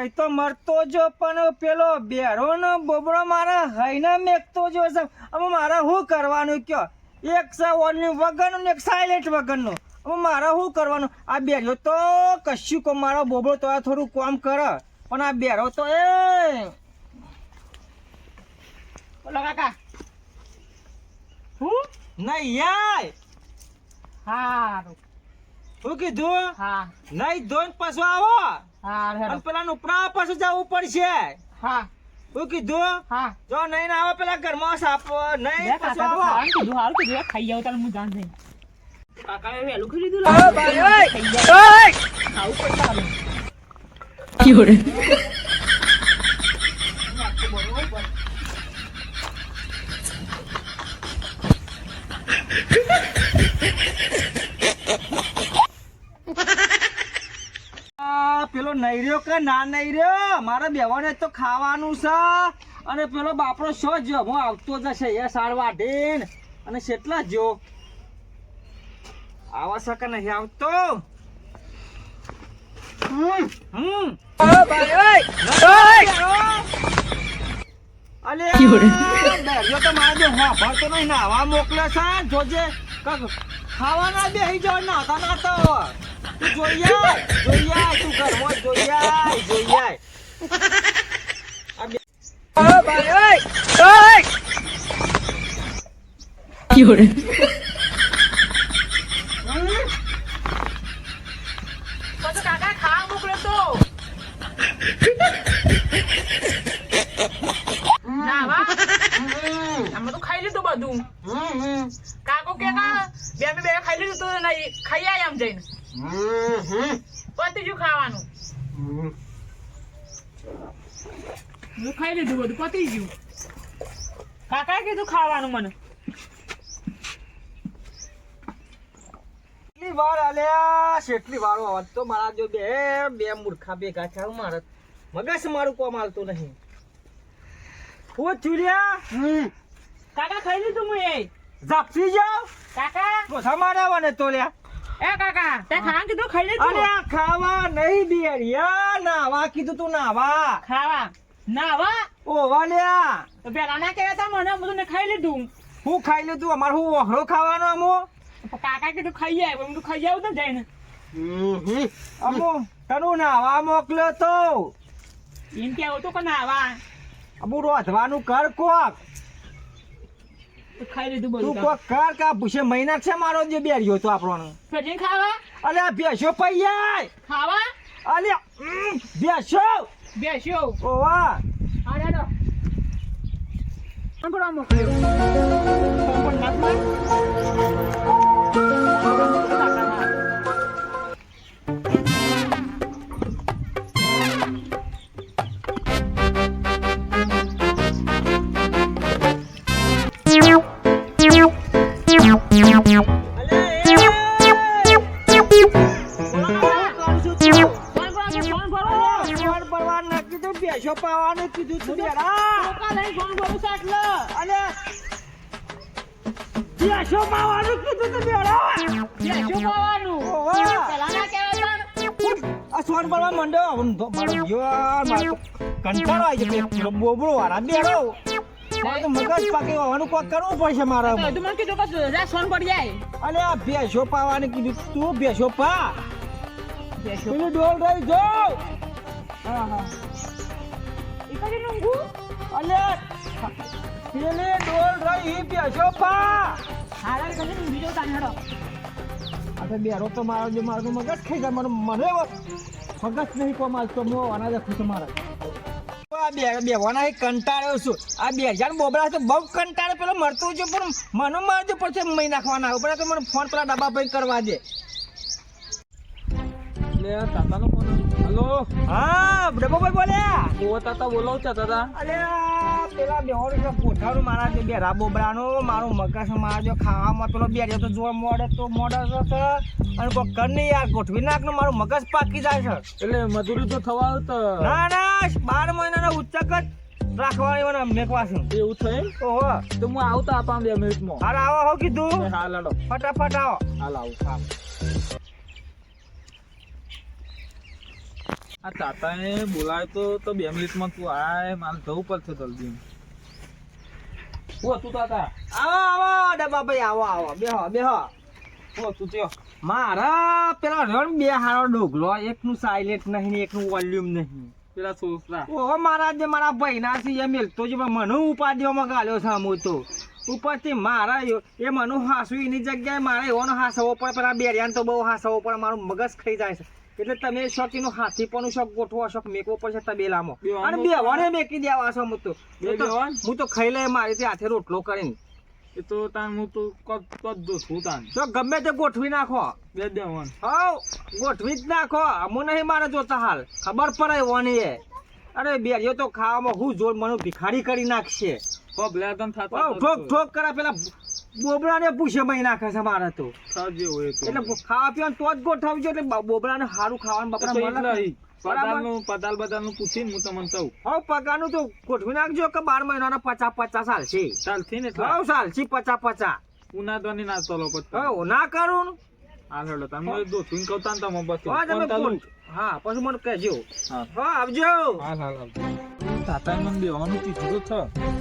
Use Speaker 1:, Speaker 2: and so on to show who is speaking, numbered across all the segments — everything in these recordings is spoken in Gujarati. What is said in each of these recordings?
Speaker 1: હઈ તો મરતો જો પણ પેલો બેરો નો બોબડો મારા હઈને મેકતો જો છે. હવે મારે શું કરવાનું કયો? એક છે ઓનલી વગરનું ને એક સાયલેન્ટ વગરનું. હવે મારે શું કરવાનું? આ બેરો તો કશું કો મારો બોબડો તો આ થોડું કામ કરે. પણ આ બેરો તો એ
Speaker 2: બોલો કાકા.
Speaker 1: હું? નહીં યાર.
Speaker 2: હારું.
Speaker 1: શું કીધું?
Speaker 2: હા.
Speaker 1: નહીં ધોન પાછો આવો.
Speaker 2: હા
Speaker 1: અને પેલા ઉપરા પાછું જવું પડશે.
Speaker 2: હા.
Speaker 1: શું કીધું?
Speaker 2: હા.
Speaker 1: જો નહીં ના આવે પેલા ઘરમાં સાપો નહીં
Speaker 2: કાકા
Speaker 1: આવો.
Speaker 2: કીધું હારું કીધું ખાઈ જાવ તાર હું જાણ થઈ કાકાએ વહેલું
Speaker 1: અ ભાઈ, ઓય,
Speaker 2: ખાઈ જાય.
Speaker 1: ઓય.
Speaker 2: ખાવું પડશે હારું.
Speaker 1: આ પેલો નૈર્યો કે ના નૈર્યો મારે બેવાને તો ખાવાનું છે. અને પેલો બાપરો શો જો હું આવતો જશે. એ સાર વાઢીને અને કેટલા જો? આવા શકે નહીં આવતો? હમ. હમ. અલે તો મારે જો હોભળતો નહીં નાવા મોકલે છે. જોજે. ખાવાના બેહી જાવ નાતા નાતા તું જોઈ આય જોઈ આય તું ઘરમાં જોઈ આય જોઈ આય. આ બે- હમ?
Speaker 2: પછી કાકા ખાવા મોકલ્યો તો ના વા આમાં તો ખાઈ લીધું બધું
Speaker 1: હમ, હમ.
Speaker 2: કાકો કે કા બે બે ખાઈ લીધું તો ખાઈ આય આમ જઈને. પતી ગયું ખાવાનું. હું ખાઈ લીધું બધું પતી ગયું. કાકાએ કીધું ખાવાનું મને.
Speaker 1: કેટલી વાર આલ્યા? કેટલી વારો અવાજ તો મારા જો બે બે મૂર્ખા ભેગા છે હું મારે મગજ મારું કોમ હાલતું નહીં. હું ચૂર્યા
Speaker 2: કાકા ખાઈ લીધું હું એ.
Speaker 1: ઝાપસી જાવ
Speaker 2: કાકા.
Speaker 1: માર્યા મને તો લ્યા.
Speaker 2: એ કાકા તે ખાવાનું કીધું ખાઈ લીધું?
Speaker 1: અરે આ ખાવા નહીં બેરિયા નાવા કીધું તું નાવા.
Speaker 2: ખાવા. ના વા
Speaker 1: ઓવા લ્યા.
Speaker 2: તો પેલા ના કહેતા તા મને બધું ને ખાઈ લીધું.
Speaker 1: હું ખાઈ લીધું? અમારે હું ઓહળો ખાવાનો અમો
Speaker 2: કાકા કીધું ખાઈ જાય હું તો ખાઈ આવું ને જઈને.
Speaker 1: અમો તનું નાવા મોકલ્યો તો.
Speaker 2: એમ કેવું તો કે ના વા
Speaker 1: અમુ રોધવાનું કર કોક.
Speaker 2: તો ખાઈ લીધું
Speaker 1: તું કોક કર કા પૂછે મહિના છે મારો જે બેરિયો તો આપણો
Speaker 2: ખાવા?
Speaker 1: અલે ભેંસો પૈયા
Speaker 2: ખાવા?
Speaker 1: અલે ભેંસો.
Speaker 2: બેસ્યો
Speaker 1: ઓવા.
Speaker 2: મોકલ્યો?
Speaker 1: મારો યાર મારો કંટાળો આવી ગયો. પેલો બોબડો વાળા બેડો મારે તો મગજ પાકે હોવાનું કોક કરવું પડશે મારે
Speaker 2: તું મને કીધું કે જા સોન પડી જાય.
Speaker 1: અલે આ ભેંસો પાવાનું કીધું તું. ભેંસો પા.
Speaker 2: બેસ્યો
Speaker 1: પેલું ડોલ રહી જો.
Speaker 2: હા હા. ઈ કઈ
Speaker 1: અલે પેલી ડોલ રહી ભેંસો પા.
Speaker 2: હારા કઈ ઊંઘી તાને હેડો.
Speaker 1: આ બેરો તો મારો જે મારો મગજ ખાઈ જાય. મને મને મગજ નહીં કોમ તો મો અનાજ ખુશ મારા. આ બે વાના એ કંટાળ્યો છું. આ બે હજાર બોબડા તો બહુ કંટાળે પેલો મરતો છે પણ મને મારજો પડશે મહી નાખવાના ઉપર તો મને ફોન પેલા ડબ્બા ભાઈ કરવા દે.
Speaker 3: લે તાતાનો ફોન. હલો?
Speaker 1: હા ડબ્બો ભાઈ બોલ્યા?
Speaker 3: ઓ તાતા બોલાવ છે તાતા
Speaker 1: અલે આ પેલા છે પોઠાનું મારા જે બેરા બોબડાનો મારું મગજ મારા જો ખાવામાં પેલો બે તો જોવા મોડે તો મોડે છે. અને કોઈ કર નહીં યાર ગોઠવી નાખ ને મારું મગજ પાકી જાય છે.
Speaker 3: એટલે મજૂરી તો થવા તો
Speaker 1: ના ના બાર મહિનાના ઉચ્ચક જ રાખવાની મને મેકવા છે
Speaker 3: એવું થયું?
Speaker 1: ઓહો.
Speaker 3: તો હું આવતા આપા બે મિનિટમાં.
Speaker 1: હાલ આવો હો કીધું.
Speaker 3: હા લાડો
Speaker 1: ફટાફટ આવો.
Speaker 3: હાલ આવું હા. આ તાતાએ બોલાય તો તો બે મિનિટમાં તું આય મારે જવું પડશે જલ્દી. હતું તાતા?
Speaker 1: આવો આવો ડબ્બાભાઈ આવો આવો. બેહો બેહો. મારા પેલા રણ બે હારો ડોગલો એકનું સાયલેન્ટ નહીં એક એકનું વોલ્યુમ નહીં.
Speaker 3: પેલા સોસરા
Speaker 1: ઓહો મારા જે મારા ભાઈના છે એ મેલતો જ મને ઉપાધિઓમાં ગાલ્યો સામો તો. ઉપરથી મારા એ મનુ હાસુ એની જગ્યાએ મારે એવાનો હાસવો પડે પેલા બેરિયાને તો બહુ હાસવો પડે મારું મગજ ખાઈ જાય છે. એટલે તમે શોખીનો હાથી પણ શોખ ગોઠવો શોખ મેકવો પડશે તબેલામાં અને
Speaker 3: બે
Speaker 1: બેવાને મેકી દેવા છો હું તો. હું તો-? હું ખાઈ લે મારી તે હાથે રોટલો કરીને.
Speaker 3: એ તો તાન હું તો કદ કદ દો છું તાન.
Speaker 1: તો ગમે તે ગોઠવી નાખો.
Speaker 3: બે દેવન
Speaker 1: હવ ગોઠવી જ નાખો. અમુ નહીં મારે જોતા હાલ. ખબર પડે વાની એ. અરે બેરિયો તો ખાવામાં હું જોર મને ભિખારી કરી નાખશે. ઠોક ઠોક કરા પેલા બોબડાને પૂછે મહી નાખે છે મારે તો.
Speaker 3: ખાજે હોય તો.
Speaker 1: એટલે ખાવા પીવાનું તો જ ગોઠવજો એટલે બોબડાને સારું ખાવાનું બપડા મળે
Speaker 3: પદાલનું પદાલ બદાલનું પૂછીને હું તમને કહું.
Speaker 1: હવ પગારનું તો ગોઠવી નાખજો કે બાર મહિનાના પચાસ પચાસ
Speaker 3: ચાલથી ને
Speaker 1: હવ છે પચાસ પચાસ.
Speaker 3: ઉનાદવાની ના ચાલો પછી
Speaker 1: ના કરું.
Speaker 3: હેડો તમે છું કહું તમે બસ.
Speaker 1: હા તમે પછી મને કહેજો.
Speaker 3: હા.
Speaker 1: આવજો.
Speaker 3: તાતા મને બેવાનું કીધું તો છે.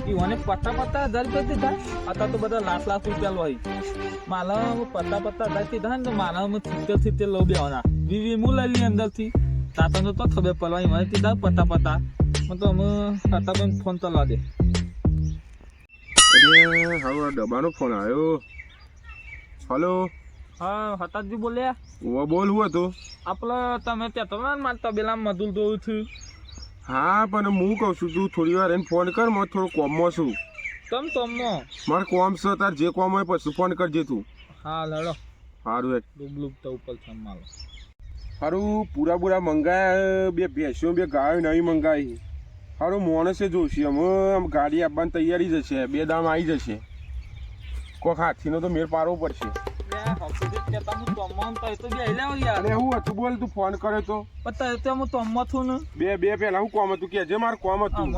Speaker 3: ઈ મને પત્તા પત્તા હજાર રૂપિયા દીધા. અત્યારે તો બધા લાખ લાખ રૂપિયા લો મારા પત્તા પત્તા હજાર કીધા ને તો મારા હું સિત્તેર સિત્તેર લો બેવાના વીવી હું લઈ લી અંદરથી. તાતાને તો ખબર પડવા મને કીધા પત્તા પત્તા. હું તો અમે તાતા બેન ફોન ચલાવા દે
Speaker 4: અરે હાલો ડબાનો ડબ્બાનો ફોન આવ્યો. હલો?
Speaker 3: હા હતાજી બોલ્યા.
Speaker 4: ઓ બોલ હું તો
Speaker 3: આપણે તમે ત્યાં તો મારા તબેલામાં મજૂર જોયું છું
Speaker 4: હા પણ હું કહું છું તું થોડી વાર એને ફોન કર હું થોડું કોમમાં છું.
Speaker 3: તમ તમનો
Speaker 4: મારે કોમ છે તાર જે કોમ હોય પછી ફોન કરજે તું.
Speaker 3: હા લડો.
Speaker 4: સારું એક.
Speaker 3: ડુબલુબ તો ઉપર મારો.
Speaker 4: સારું પૂરા પૂરા મંગાયા બે ભેંસો બે ગાયો નવી મંગાવી સારું માણસે જોશે અમે આમ ગાડી આપવાની તૈયારી જ છે બે દામ આવી જશે. કોક હાથીનો તો મેળ પાડવો પડશે. અને હું હતું બોલ તું ફોન કર્યો તો. બે બે પહેલા હું કોમ હતું કે જે મારું કોમ હતું.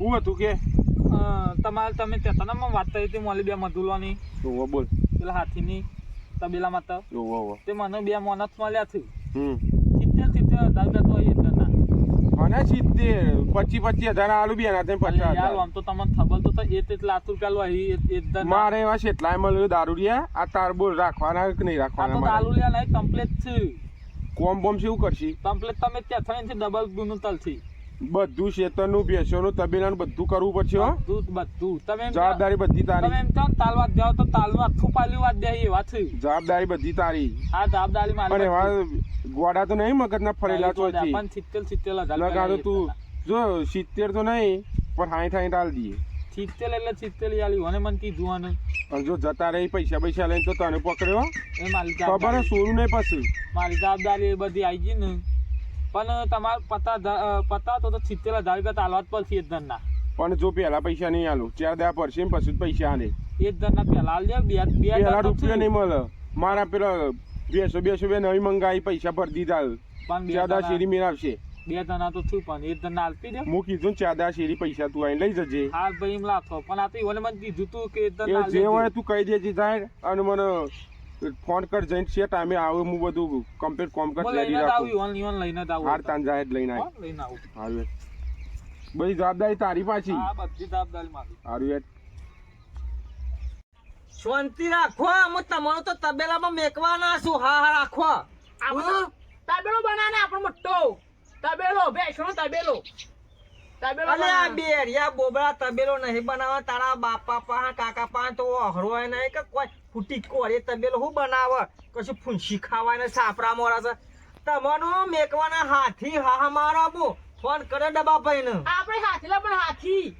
Speaker 4: હું હતું કે?
Speaker 3: તમારે તમે તેતાનામાં વાત કરી હતી મોલી બે મધુલોની.
Speaker 4: જોવો બોલ.
Speaker 3: પેલા હાથીની તબેલામાં તો.
Speaker 4: ઓવો ઓવો
Speaker 3: તે મને બે મોનત મળ્યા છે સિત્તેર સિત્તેર હજાર રૂપિયા તો
Speaker 4: અને સિત્તેર પચી પચી હજાર આલુ બી એના પચાસ
Speaker 3: યાર આમ તો તમને ખબર તો એ તે લાખ રૂપિયા લો
Speaker 4: મારે એવા કેટલાય મળ્યું દારૂડિયા. આ તાર બોલ રાખવાના કે નહીં રાખવાના મારે
Speaker 3: દારૂલિયા નહીં કમ્પ્લેટ છે.
Speaker 4: કોમ બોમ છે એવું કરશી.
Speaker 3: કમ્પ્લેટ તમે ત્યાં થઈને ડબલ ગુનું તલથી
Speaker 4: બધું શેતરનું ભેંસોનું તબેલાનું બધું કરવું પડશે હો.
Speaker 3: બધું બધું. તમે
Speaker 4: જવાબદારી બધી
Speaker 3: તમે એમ કહો તાલવા તાલ વાત જાઓ તો તાલનું આખું પાલ્યું વાત દે વાત છે
Speaker 4: જવાબદારી બધી તારી.
Speaker 3: આ જવાબદારી મારી
Speaker 4: પણ એવા ગોડા તો નહીં મગજના ફરેલા તો
Speaker 3: પણ
Speaker 4: હતી
Speaker 3: સિત્તેર સિત્તેર હજાર
Speaker 4: લગાડો તું. જો સિત્તેર તો નહીં પણ હાઈ હાઈ ટાલ દઈએ.
Speaker 3: સિત્તેર એટલે સિત્તેર આલી અને મને કીધું અને
Speaker 4: પણ જો જતા રહી પૈસા પૈસા લઈને તો તને પકડ્યો
Speaker 3: એ મારી
Speaker 4: ખબર સોનું નહીં પછી.
Speaker 3: મારી જવાબદારી એ બધી આવી ગઈ ને. પણ તમારે પતા પતા તો સિત્તેર હજાર રૂપિયા તાલવા જ પડશે એક ધનના.
Speaker 4: પણ જો પહેલા પૈસા નહીં આલું ચાર દયા પડશે પછી પૈસા આલે.
Speaker 3: એક ધનના પહેલા આલજે બે બે હજાર
Speaker 4: રૂપિયા નહીં મળે. મારા પેલા બેસો બેસો બે નવી મંગાવી પૈસા ભરી દીધા.
Speaker 3: પણ
Speaker 4: ચાદા
Speaker 3: શેરી
Speaker 4: શેરી મેળવશે.
Speaker 3: બે ધના તો છું પણ એક ધના આપી દે.
Speaker 4: હું કીધું ચાદા શેરી પૈસા તું અહીં લઈ જજે.
Speaker 3: હા ભાઈ એમ લાખો પણ આ તો ઈવોને મને કીધું તું કે
Speaker 4: જે હોય તું કહી દેજે સાહેબ અને મને ફોન કર જઈને છે ટાઈમે આવે હું બધું કમ્પ્લીટ કોમ કર રેડી રાખું.
Speaker 3: લઈને આવું.
Speaker 4: હાર તાન જાહેર લઈને
Speaker 3: આવું.
Speaker 4: હારું બધી જવાબદારી તારી પાછી.
Speaker 3: હા બધી જવાબદારી મારી.
Speaker 4: હારું
Speaker 1: શાંતિ રાખો અમે તમારો તો તબેલામાં મેકવાના છું. હા હા રાખો.
Speaker 2: આપણો તબેલો બનાને આપણો મોટો. તબેલો બેસણો તબેલો. તબેલો
Speaker 1: અલે આ. બેરિયા બોબડા તબેલો નહીં બનાવવા. તારા બાપા પા કાકા પા તો અહરો નહીં કે કોઈ ફૂટી કોરે તમે હું બનાવે? કશું ફૂંસી ખાવાના છાપરા સાપરા મોરા છે. તમારું મેકવાના હાથી હા હા મારા બો ફોન કરે ડબ્બા ભાઈ ને
Speaker 2: આપણે હાથીલા પણ હાથી.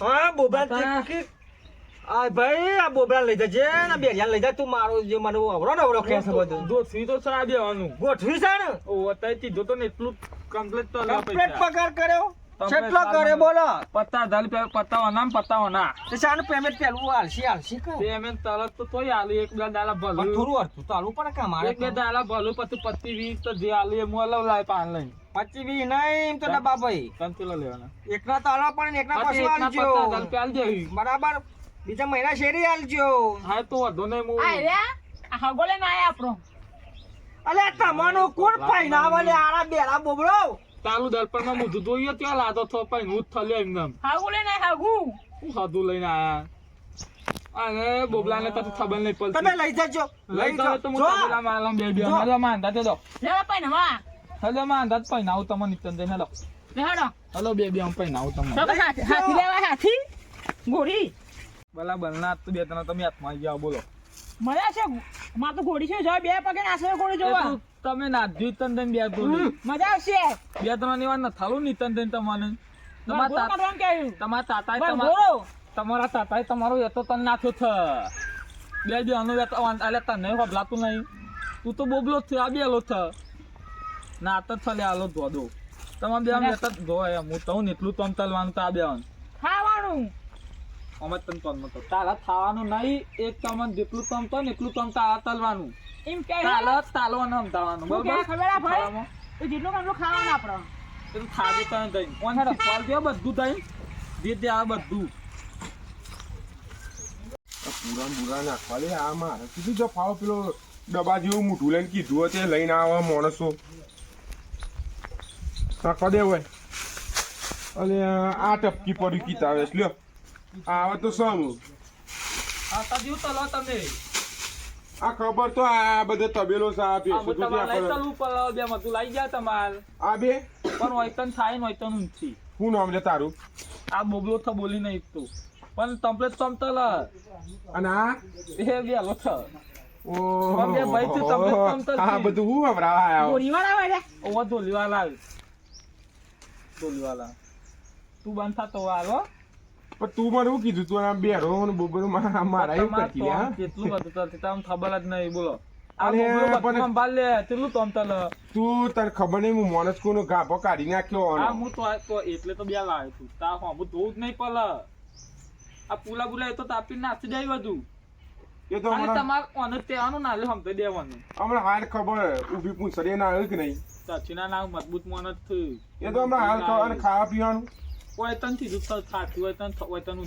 Speaker 1: હા
Speaker 3: બાપા.
Speaker 1: આ ભાઈ આ બોબડા લઈ જજે ને બેરિયા લઈ જા. તું મારો જે મને અવરો ને અવરો કે છે બધું.
Speaker 3: ગોઠવી તો સા દેવાનું.
Speaker 1: ગોઠવી છે ને?
Speaker 3: ઓ અત્યારે તીધો તો ને એટલું કમ્પ્લીટ તો
Speaker 1: કમ્પ્લેટ પગાર કર્યો? કેટલો કરે બોલો?
Speaker 3: પત્તા હજાર રૂપિયા પતાવાના ને. પતાવાના
Speaker 1: તે સાનું પેમેન્ટ પેલું આલસી આલસી કર
Speaker 3: પેમેન્ટ તરત તો તોય આલુ એક બે
Speaker 1: પણ
Speaker 3: ભલું.
Speaker 1: થોડું અડધું તો આલવું પણ કામ મારે
Speaker 3: એક બે દાલા ભલું પછી પચીસ વીસ તો જે આલુ એ મોલ લાય પાન લઈ
Speaker 1: પચી વી નહીં એમ તો ડબ્બા ભાઈ.
Speaker 3: કંચેલો લેવાના.
Speaker 1: એકના તો પડે એકના
Speaker 3: પછી દેવી.
Speaker 1: બરાબર. બીજા મહિના શેરી આલજો.
Speaker 3: હા તો વધુ નહીં હું
Speaker 2: આ રે આ હગો લઈને આયા આપણો.
Speaker 1: અલે તમારો કોણ પહેરાવે લે આરા બેરા બોબડો.
Speaker 3: ચાલુ દર્પણમાં હું જોઈએ ત્યાં લાદો થો પણ હું જ થલ્યો એમને
Speaker 2: હાગુ લઈને હાગુ હગુ.
Speaker 3: હું હાદુ લઈને આયા. અને બોબલાને તો ખબર નહીં
Speaker 1: તમે લઈ જજો.
Speaker 3: લઈ જાવ તો હું
Speaker 1: જો.
Speaker 3: માલમ બે બે
Speaker 1: મારા
Speaker 3: હલો માં અંદાજ દો.
Speaker 2: લેવા પણ વા
Speaker 3: હલો માં અંદાજ પૈ નાવ તમને નિતન જઈને હલો.
Speaker 2: લે હેડો
Speaker 3: હલો બે બે હું પણ નાવ તમને.
Speaker 2: હાથી લેવા હાથી ગોરી.
Speaker 3: બલા બલના તો બે ત્રણ તમે હાથમાં આવી જાઓ બોલો.
Speaker 2: મજા છે? માં તો ઘોડી છે જો બે પગે નાસે ઘોડી જોવા.
Speaker 3: તમે નાખ્યું તન તન બે ત્રણ
Speaker 2: મજા આવશે.
Speaker 3: બે ત્રણની વાત ન થાલું ની તન તમને તમારા
Speaker 2: તાતા
Speaker 3: તમારા
Speaker 2: પણ
Speaker 3: તમારા
Speaker 2: ઘોડો.
Speaker 3: તમારા તાતાએ તમારો એ તો તન નાખ્યો છે. બે બે અનુ વેતો અલે તને હોબલાતું નહીં. તું તો બોબલો છે આ બેલો છે. ના તો થલે આલો ધોધો. તમારે બે આમ વેતા ધો હું તો એટલું તમ તલવાનું તો આ બે
Speaker 2: ખાવાનું.
Speaker 3: અમે તન તન તો તારા ખાવાનું નહીં એક તમન જેટલું તમ તો ને એટલું તમ તારા તલવાનું.
Speaker 2: એમ કે
Speaker 3: તાલે તાલવાનું હમતાવાનું
Speaker 2: શું કે
Speaker 3: બરાબર?
Speaker 2: ખબર આ ભાઈ? તો જેટલું કામ ખાવાનું આપણો
Speaker 3: પેલું ખાધું તને દઈ ઓન ફળ દે બધું દઈ દે દે આ બધું.
Speaker 4: પૂરા પૂરા નાખવા લે આ મારે કીધું જો ફાવ પેલો ડબ્બા જેવું મોટું લઈને કીધું હતું લઈને આવા માણસો. નાખવા દે હોય અને આ ટપકી પડી કીતા છે લ્યો. આવે તો સમ
Speaker 3: આ તાજી તલો તમે.
Speaker 4: આ ખબર તો આ બધે તબેલો છે પેસો
Speaker 3: હું
Speaker 4: તો
Speaker 3: તમારે લઈ
Speaker 4: ત્યાં
Speaker 3: ચાલવું બે લઈ ગયા તમારે.
Speaker 4: આ બે?
Speaker 3: પણ વૈતન થાય ને વૈતન ઊંચી.
Speaker 4: હું નામ લે તારું?
Speaker 3: આ બોબલો તો બોલી નહીં તું પણ તમપ્લેટ તમતલ
Speaker 4: અને આ?
Speaker 3: એ બે લો
Speaker 4: તો.
Speaker 3: ઓ બે ભાઈ તું તબિયત સમતલ
Speaker 4: આ બધું હું હમરા આયા?
Speaker 2: ઘોડી વાળા
Speaker 3: ઓવા ધોલીવાલા ધોલીવાલા તું બંધ થતો હાલો
Speaker 4: પણ તું મને શું કીધું? તું આ બેરો ને બોબરો મારા એવું કરતી હા?
Speaker 3: કેટલું બધું ચાલતું તમને ખબર જ નહીં બોલો. આ
Speaker 4: અરે,
Speaker 3: બોબલો
Speaker 4: પણ-
Speaker 3: બધું સંભાળ લે કેટલું તમતલ
Speaker 4: તું તને ખબર નહીં હું માણસ કોનો ગાભો કાઢી નાખ્યો
Speaker 3: હું તો તો એટલે તો બે લાવ્યો છું. તા હું હું ધોવું જ નહીં પડે આ પુલા બુલા એ તો તાપી નાખી જાય બધું
Speaker 4: એ તો
Speaker 3: તમારે ઓને તેવાનું ના હમતે દેવાનું.
Speaker 4: હમણાં હાલ ખબર ઊભી પૂછડી ના આવ્યું કે નહીં?
Speaker 3: સચિના નામ મજબૂત મોન જ થયું
Speaker 4: એ તો હમણાં હાલ ખબર ખાવા પીવાનું?
Speaker 3: હોય તનથી દુઃખ થાતું હોય તન હોય તન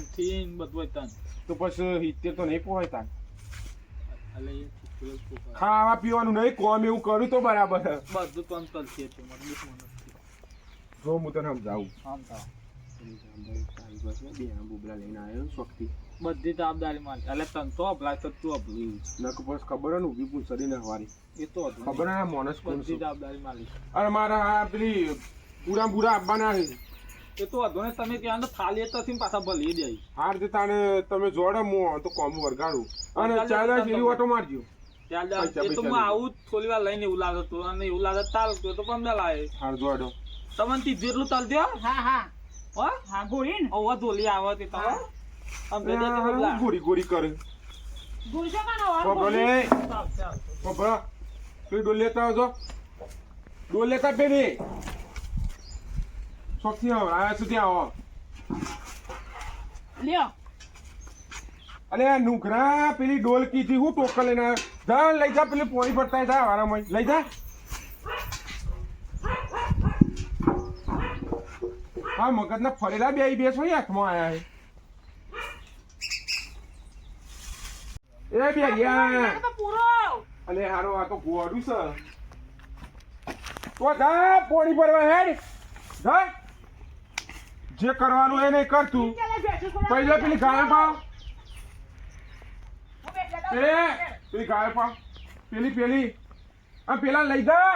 Speaker 3: બધું હોય તન
Speaker 4: તો પછી હિત્તેર તો નહીં પોહાય તાર
Speaker 3: એટલે એ થતું હોય તો
Speaker 4: ખાવા પીવાનું નહીં કોમ એવું કર્યું તો બરાબર.
Speaker 3: બધું તન હતું મજબૂત મોન જ
Speaker 4: હું તને સમજાવું.
Speaker 3: બધી જવાબદારી મારી એટલે તન તો અભલાય તો તું અભલું
Speaker 4: નક બસ ખબર ને ઊભી પૂછડી ને હવારી.
Speaker 3: એ તો
Speaker 4: ખબર ને માણસ
Speaker 3: બધી જવાબદારી મારી
Speaker 4: અરે મારા આ પેલી પૂરા પૂરા આપવાના
Speaker 3: એ તો હતું ને તમે ત્યાં થાલી તો થી પાછા ભલી દે
Speaker 4: હાર તે તાને તમે જોડે મો તો કોમ વરગાડું. અને ચાલે એવી ઓટો મારજો.
Speaker 3: ત્યાં એ તો હું આવું થોડી વાર લઈને એવું લાગે તો અને એવું લાગે તાલ તો તો પંદર લાવે
Speaker 4: હાર જોડો.
Speaker 3: તમને તી જેટલું તાલ દો
Speaker 2: હા? હા
Speaker 3: હો.
Speaker 2: હા? ગોળી
Speaker 3: ઓવા ધોલી આવે તે તમે આમ બે દે તે બદલા.
Speaker 4: ગોરી ગોરી કરે.
Speaker 2: ગોળી જો કાનો વાર
Speaker 4: બોલે
Speaker 3: ચાલ, ચાલ.
Speaker 4: ડોલ લેતા આવજો. ડોલ લેતા પેલી. શોખથી આવો આયા સુધી આવો
Speaker 2: લ્યો
Speaker 4: અલે આ નુકરા પેલી ડોલ કીધી હું ટોકર લઈને આવ્યો જા લઈ જા પેલી પોણી પડતા જા વારામાં લઈ જા હા મગજના ફરેલા બે બે છો હાથમાં આયા છે એ બે ગયા અલે હારો આ તો ગોડું છે તો જા પોણી પડવા હેડ જા જે કરવાનું એ નહીં કરતું પહેલા પેલી ગાય પાવ. એ પેલી ગાય પાવ. પેલી પેલી. આ પેલા લઈ જા.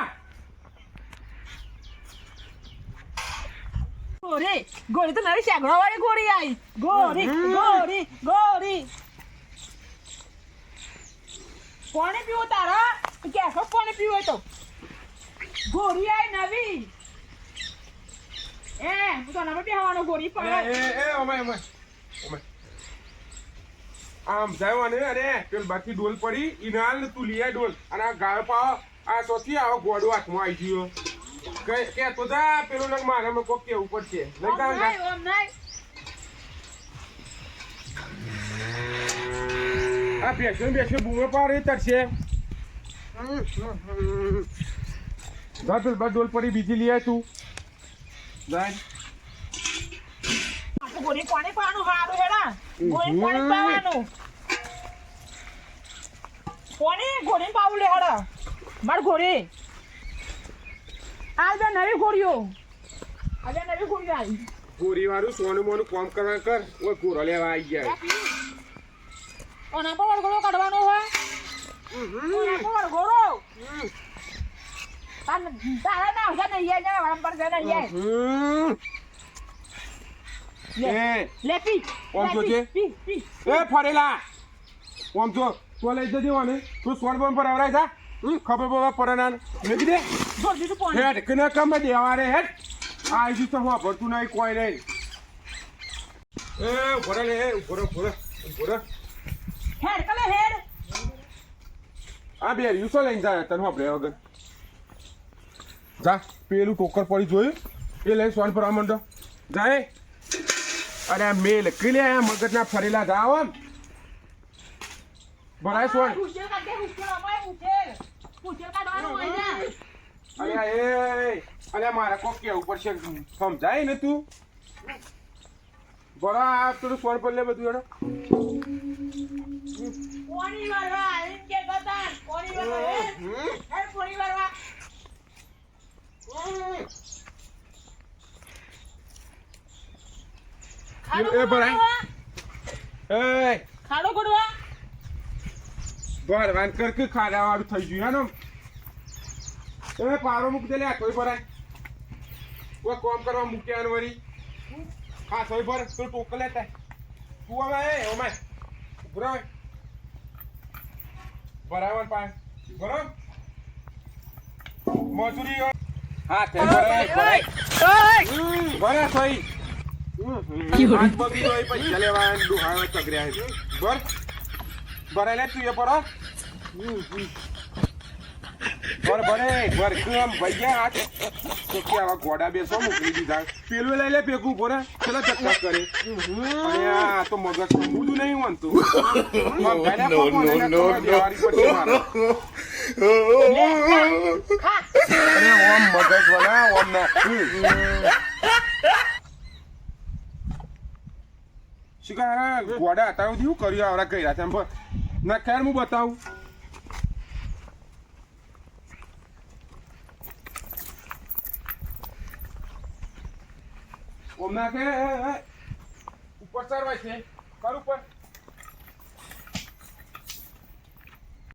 Speaker 2: ગોરી ગોરી તો નવી શાગડો વાળી ગોરી આવી ગોરી ગોરી ગોરી. પાણી પીવું તારા? કેસો પાણી પીવું તો. ગોરી આવી નવી. એ હું તો નવી બેહવાનો ગોરી પડે
Speaker 4: એ એ ઓમે ઓમે. ઓમે. આમ જાય અને અરે પેલ બાકી ડોલ પડી ઈનાલ તું લઈ આ ડોલ. અને આ ગાય પાવ આ ચોથી આવો ગોડો હાથમાં આવી ગયો. કે કે તો જા પેલું નંગ મારે મેં કોક કેવું પડશે.
Speaker 2: ઓમ નહીં
Speaker 4: આ બેસો બેસો બૂમો પાડે તરશે. જા પેલ બા ડોલ પડી બીજી લઈ આય તું. જાય
Speaker 2: ગોળી પાણી પાવાનું હારું હેડા ગોળી પાણી પાવાનું. કોની ગોળી પાવું લે હેડા. માર ગોળી. આ બે નવી ગોળીઓ. આ બે નવી ગોળીઓ આવી.
Speaker 4: ગોરી વાળું સોનું મોનું કામ કરવા કર. ઓય ગોરો લેવા આવી ગયા.
Speaker 2: ઓના પર વળગોળો કાઢવાનો હોય. ઓના પર વળગોળો. તારા ના હોય નહીં જાય જાય વાળા પર જાય નહીં
Speaker 4: એ.
Speaker 2: લે પી
Speaker 4: ઓમ ફરેલા. ઓમ જો તો લઈ જજે વાને તું બોન પર આવરાય જા. ખબર બબર પડે ના દે
Speaker 2: જોર દીધું પાણી
Speaker 4: હેડ કને કમ દેવા રે હેડ. આ ju તો હું ભરતું નહીં કોઈ નહીં. એ ઊભો રે લે ઊભો રે ઊભો રે
Speaker 2: હેડ કલે હેડ.
Speaker 4: આ બે યુસો લઈને જા તને વાપરે વગર. જા પેલું ટોકર પડી જોયું. એ લઈ સોન પર મંડો. જાય અરે મેલ કિલે મગજના ફરેલા જાવ આમ ભરાય સોન. અરે એ અરે મારે કોક કેવું પડશે સમજાય ને તું? બરા આ પેલું સોન પર લે બધું એનો
Speaker 2: કોની વરવા? કે કોની વરવા? કોની વારવા?
Speaker 4: એ ભરાય. એ
Speaker 2: ખાડો ગોળવા.
Speaker 4: ભરવાન કર કે ખાડા વાળું થઈ ગયું હેનો. એ પારો મૂક દે લે કોઈ ભરાય. કોઈ કોમ કરવા મૂક્યા વરી હા સોય ભર તું ટોક લેતા તું હવે એ ઓમાય ભરાય ભરાવન પાય ભરો મજૂરી હા તે સોય હમ, હમ. હાથ બગડી હોય પછી લેવા ડુહાવા ચગર્યા છે બર ભરાય લે તું એ ભરો બર ભરે ભર કમ? ભૈયા આ તો કે આવા ગોડા બેસો મૂકી દીધા. પેલું લઈ લે પેકું ભરે પેલા ચક્કર કરે. આ તો મગજ સમજું નહીં માનતું
Speaker 5: નો નો નો
Speaker 2: ખા
Speaker 4: અરે ઓમ મગજ વાળા ઓમ ના. શિકાર ગોડા હતા કર્યું આવડા કઈ છે એમ. ભર ના ખેર હું બતાવું. ઓમ કે ઉપર છે. કર ઉપર